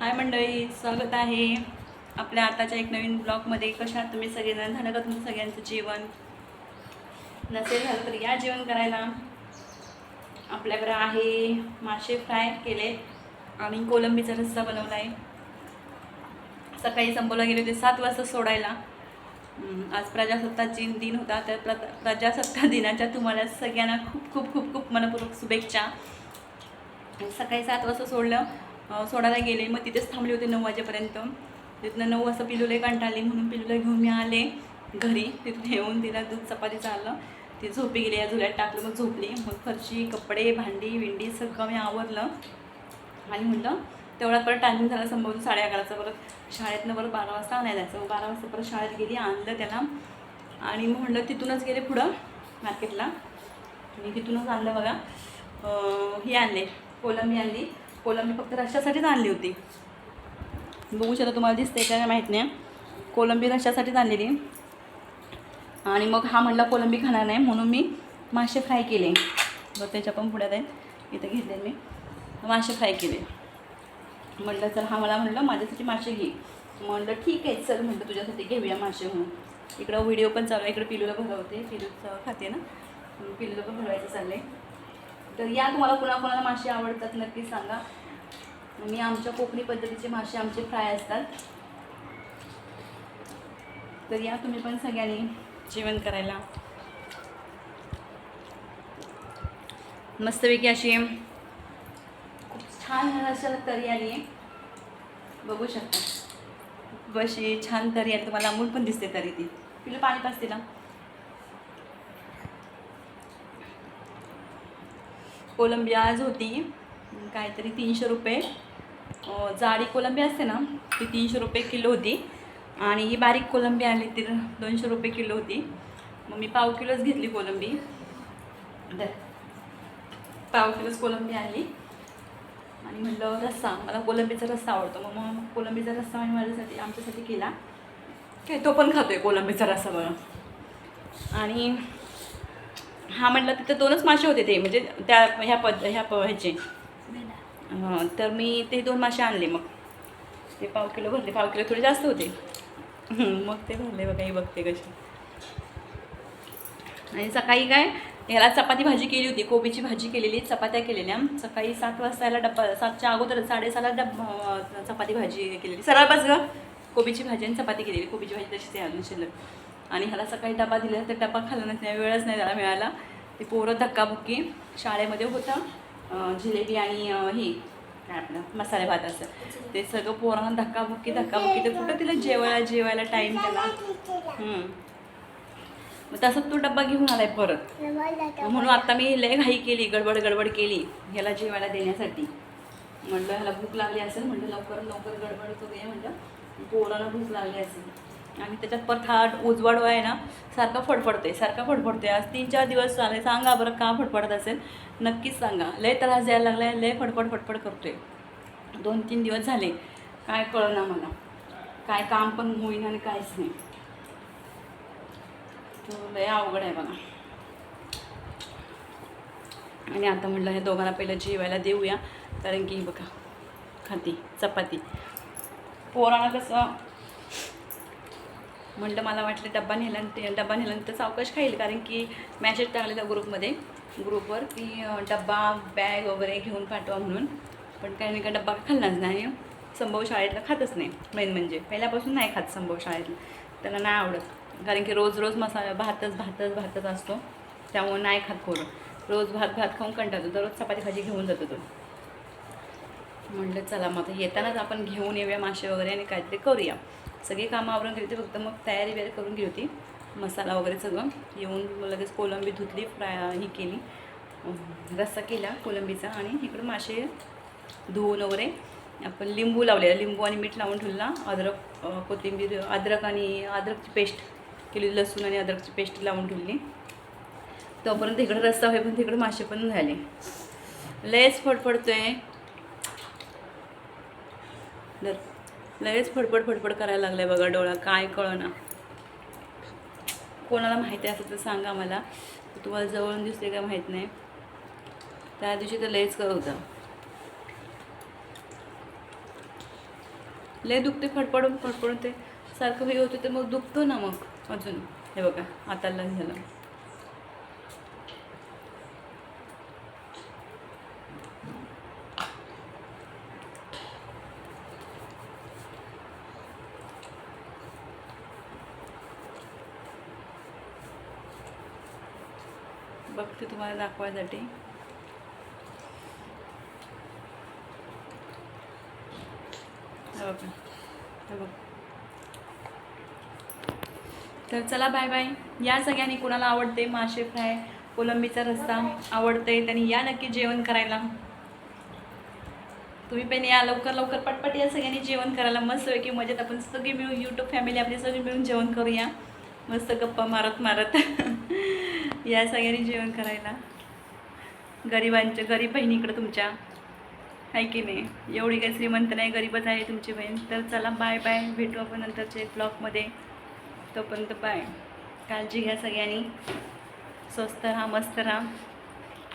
हाय मंडळी स्वागत आहे आपल्या आताच्या एक नवीन ब्लॉगमध्ये. कशा तुम्ही सगळेजण? झालं का तुमचं सगळ्यांचं जेवण? नसेल झालं तर या जेवण करायला. आपल्याकडं आहे मासे फ्राय केले आणि कोलंबीचा रस्सा बनवला आहे सकाळी संपवला गेले होते सात वाजता सोडायला. आज प्रजासत्ताक दिन दिन होता तर प्र प्रजासत्ताक दिनाच्या तुम्हाला सगळ्यांना खूप खूप खूप खूप मनपूर्वक शुभेच्छा. सकाळी सात वाजता सोडलं. सोडायला गेले. मग तिथेच थांबले होते नऊ वाजेपर्यंत. तिथनं नऊ वाजता पिलूला कंटाळली म्हणून पिलूला घेऊन मी आले घरी. तिथून येऊन तिला दूध चपाती चाललं ती झोपी गेली. या झुल्यात टाकलं मग झोपली. मग फरशी कपडे भांडी विंडी सगळं मी आवरलं. आणि म्हटलं तेवढा परत टायमिंग झाला संभवून साडे अकराचा. परत शाळेतनं परत बारा वाजता आणायला जायचं. मग बारा वाजता परत शाळेत गेली आणलं त्याला. आणि मग म्हटलं तिथूनच गेले पुढं मार्केटला आणि तिथूनच आणलं बघा. हे आणले कोलंबी आणली. कोलंबी फक्त रशासाठीच आणली होती. बघू शकता तुम्हाला दिसते का माहीत नाही. कोलंबी रशासाठीच आणलेली. आणि मग हा म्हणला कोलंबी खाणार नाही म्हणून मी मासे फ्राय केले. बघ त्याच्या पण पुढ्यात आहेत इथं घेतले मी. मासे फ्राय केले. म्हटलं चल हा मला म्हटलं माझ्यासाठी मासे घे. म्हटलं ठीक आहे चल म्हटलं तुझ्यासाठी घेऊया मासे म्हणून. इकडं व्हिडिओ पण चालू आहे. इकडं पिलूला भरवते. पिलूचं खाते ना. पिलूला पण भरवायचं चाललं आहे तर या तुम्हाला कुणाकुणाला मासे आवडतात नक्की सांगा. मी आमच्या कोकणी पद्धतीचे मासे आमचे फ्राय असतात. तर या तुम्ही पण सगळ्यांनी जेवण करायला. मस्तपैकी अशी खूप छान अशा तरी आली आहे बघू शकता. बशी छान तरी आहे. तुम्हाला अमूल पण दिसते तरी ती. तिला पाणी पाचते ना कोलंबी आज होती. काहीतरी तीनशे रुपये. जाडी कोलंबी असते ना ती तीनशे रुपये किलो होती. आणि ही बारीक कोलंबी आली ती दोनशे रुपये किलो होती. मग मी पाव किलोच घेतली कोलंबी. धर. पाव किलोच कोलंबी आली. आणि म्हटलं रस्सा. मला कोलंबीचा रस्सा आवडतो. मग मग कोलंबीचा रस्सा आणि माझ्यासाठी आमच्यासाठी केला. काय तो पण खातो आहे कोलंबीचा रस्सा बघा. आणि हा म्हटलं तिथं दोनच मासे होते ते म्हणजे त्या ह्या पद ह्या प ह्याचे. हं, तर मी ते दोन मासे आणले मग. ते पाव किलो भरले पाव किलो थोडे जास्त होते. मग ते भरले बघा ही बघते कशी आणि सकाळी काय ह्याला चपाती भाजी केली होती कोबीची भाजी केलेली चपात्या केलेल्या. सकाळी सात वाजता याला डब्बा सातच्या अगोदर साडेसहाला डब अं, चपाती भाजी केलेली. सरळ बस ग. कोबीची भाजी आणि चपाती केलेली. कोबीची भाजी तशीच आहे अजून शिल्लक. आणि ह्याला सकाळी डबा दिला तर डबा खाल्ला नाही वेळच नाही त्याला मिळाला ते पोरं धक्काबुक्की शाळेमध्ये होतं. जिलेबी आणि हे काय आपलं मसाले भात असं. ते सगळं पोरांना धक्काबुक्की धक्काबुक्की. तर कुठं तिला जेवायला जेवायला टाईम त्याला? मग तसंच तो डब्बा घेऊन आलाय परत. म्हणून आता मी लय घाई केली गडबड गडबड केली ह्याला जेवायला देण्यासाठी. म्हटलं ह्याला भूक लागली असेल म्हटलं लवकर लवकर गडबड करूया म्हटलं पोराला भूक लागली असेल. आणि त्याच्यात परत हा उजवाड आहे ना सारखा फडफडते सारखा फडफडते आज तीन चार दिवस चालले सांगा बरं का फडफडत असेल. नक्कीच सांगा. लय त्रास द्यायला लागलाय लय फडफड फडफड करतोय. दोन तीन दिवस झाले. काय कळना मला. काय काम पण होईना आणि काहीच नाही. तो लय अवघड आहे बघा. आणि आता म्हटलं हे दोघांना पहिलं जेवायला देऊया. कारण की बघा खाती चपाती. पोरांना कसं म्हटलं मला वाटलं डब्बा नेल्यानंतर डब्बा नेल्यानंतर सावकाश खाईल कारण की मॅसेज टाकलेला ग्रुपमध्ये ग्रुपवर की डब्बा बॅग वगैरे घेऊन पाठवा म्हणून. पण काही नाही का डब्बा खाल्लाच नाही. संभव शाळेतला खातच नाही मेन म्हणजे. पहिल्यापासून नाही खात संभव शाळेतलं. त्याला नाही आवडत. कारण की रोज रोज मसाला भातच भातच भातच असतो. त्यामुळे नाही खात पोरं. रोज भात भात खाऊन कंटाळतो. दररोज चपाती भाजी घेऊन जातो तो. म्हटलं चला मग आता येतानाच आपण घेऊन येऊया मासे वगैरे आणि काहीतरी करूया. सगळी कामं आवरून गेली होती फक्त मग तयारी वगैरे करून गेली होती. मसाला वगैरे सगळं. येऊन मग लगेच कोलंबी धुतली फ्राय ही केली. रस्सा केला कोलंबीचा आणि इकडं मासे धुवून वगैरे आपण लिंबू लावलेला. लिंबू आणि मीठ लावून ठेवला अद्रक कोथिंबीर अद्रक आणि अद्रकची पेस्ट केली लसूण आणि अद्रकची पेस्ट लावून ठेवली. तोपर्यंत इकडं रस्सा होय पण तिकडे मासे पण झाले. लयच फडफडतोय. दर लगेच फडफड फडफड करायला लागलं आहे बघा डोळा. काय कळना. कोणाला माहिती असेल तर सांगा मला. तुम्हाला जवळून दिसते का माहीत नाही. त्या दिवशी तर लयच करत होता. लय दुखते फडफडून फडफडून ते. सारखं हे होतं ते मग दुखतो ना मग अजून. हे बघा आता लग झालं. बघते तुम्हाला दाखवायसाठी. बघ तर चला बाय बाय या सगळ्यांनी कोणाला आवडते मासे फ्राय कोलंबीचा रस्सा आवडते त्यांनी या नक्की जेवण करायला. तुम्ही पण या लवकर लवकर पटपट या सगळ्यांनी जेवण करायला. मस्त की मजेत आपण सगळी मिळून यूट्यूब फॅमिली आपली सगळी मिळून जेवण करूया. मस्त गप्पा मारत मारत. या सगळ्यांनी जेवण करायला. गरिबांच्या गरीब बहिणीकडं तुमच्या. आहे की नाही? एवढी काही श्रीमंत नाही गरीबच आहे तुमची बहीण. तर चला बाय बाय भेटू आपण नंतरच्या ब्लॉगमध्ये. तोपर्यंत बाय काळजी घ्या सगळ्यांनी. स्वस्त राहा मस्त राहा.